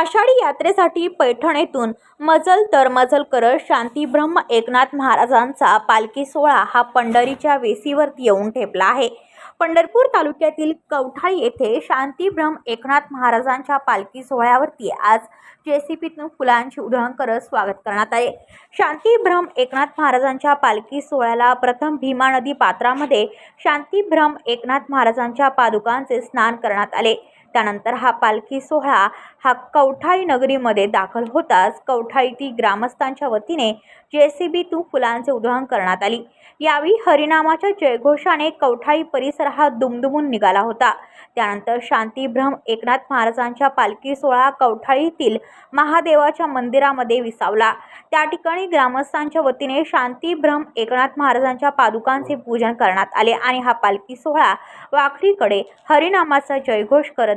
आषाढी यात्रेसाठी पैठण मजल तर मजल करत शांतीब्रह्म एकनाथ महाराजांचा पालखी सोहळा हा पंढरीच्या वेसीवरती येऊन ठेपला आहे. पंढरपूर तालुक्यातील कवठाळी येथे शांतीब्रह्म एकनाथ महाराजांच्या पालखी सोहळ्यावरती आज जेसीपीतून फुलांची उधळण करत स्वागत करण्यात आले. शांतीभ्रम एकनाथ महाराजांच्या पालखी सोहळ्याला प्रथम भीमा नदी पात्रामध्ये शांतीभ्रम एकनाथ महाराजांच्या पादुकांचे स्नान करण्यात आले. त्यानंतर हा पालखी सोहळा हा कवठाळी नगरीमध्ये दाखल होताच कवठाळीतील ग्रामस्थांच्या वतीने जेसीबीतून फुलांचे उधळण करण्यात आली. यावेळी हरिनामाच्या जयघोषाने कवठाळी परिसर हा दुमदुमून निघाला होता. त्यानंतर शांतीभ्रम एकनाथ महाराजांच्या पालखी सोहळा कवठाळीतील महादेवाच्या मंदिरामध्ये विसावला. त्या ठिकाणी ग्रामस्थांच्या वतीने शांतीभ्रम एकनाथ महाराजांच्या पादुकांचे पूजन करण्यात आले आणि हा पालखी सोहळा वाखरीकडे हरिनामाचा जयघोष करत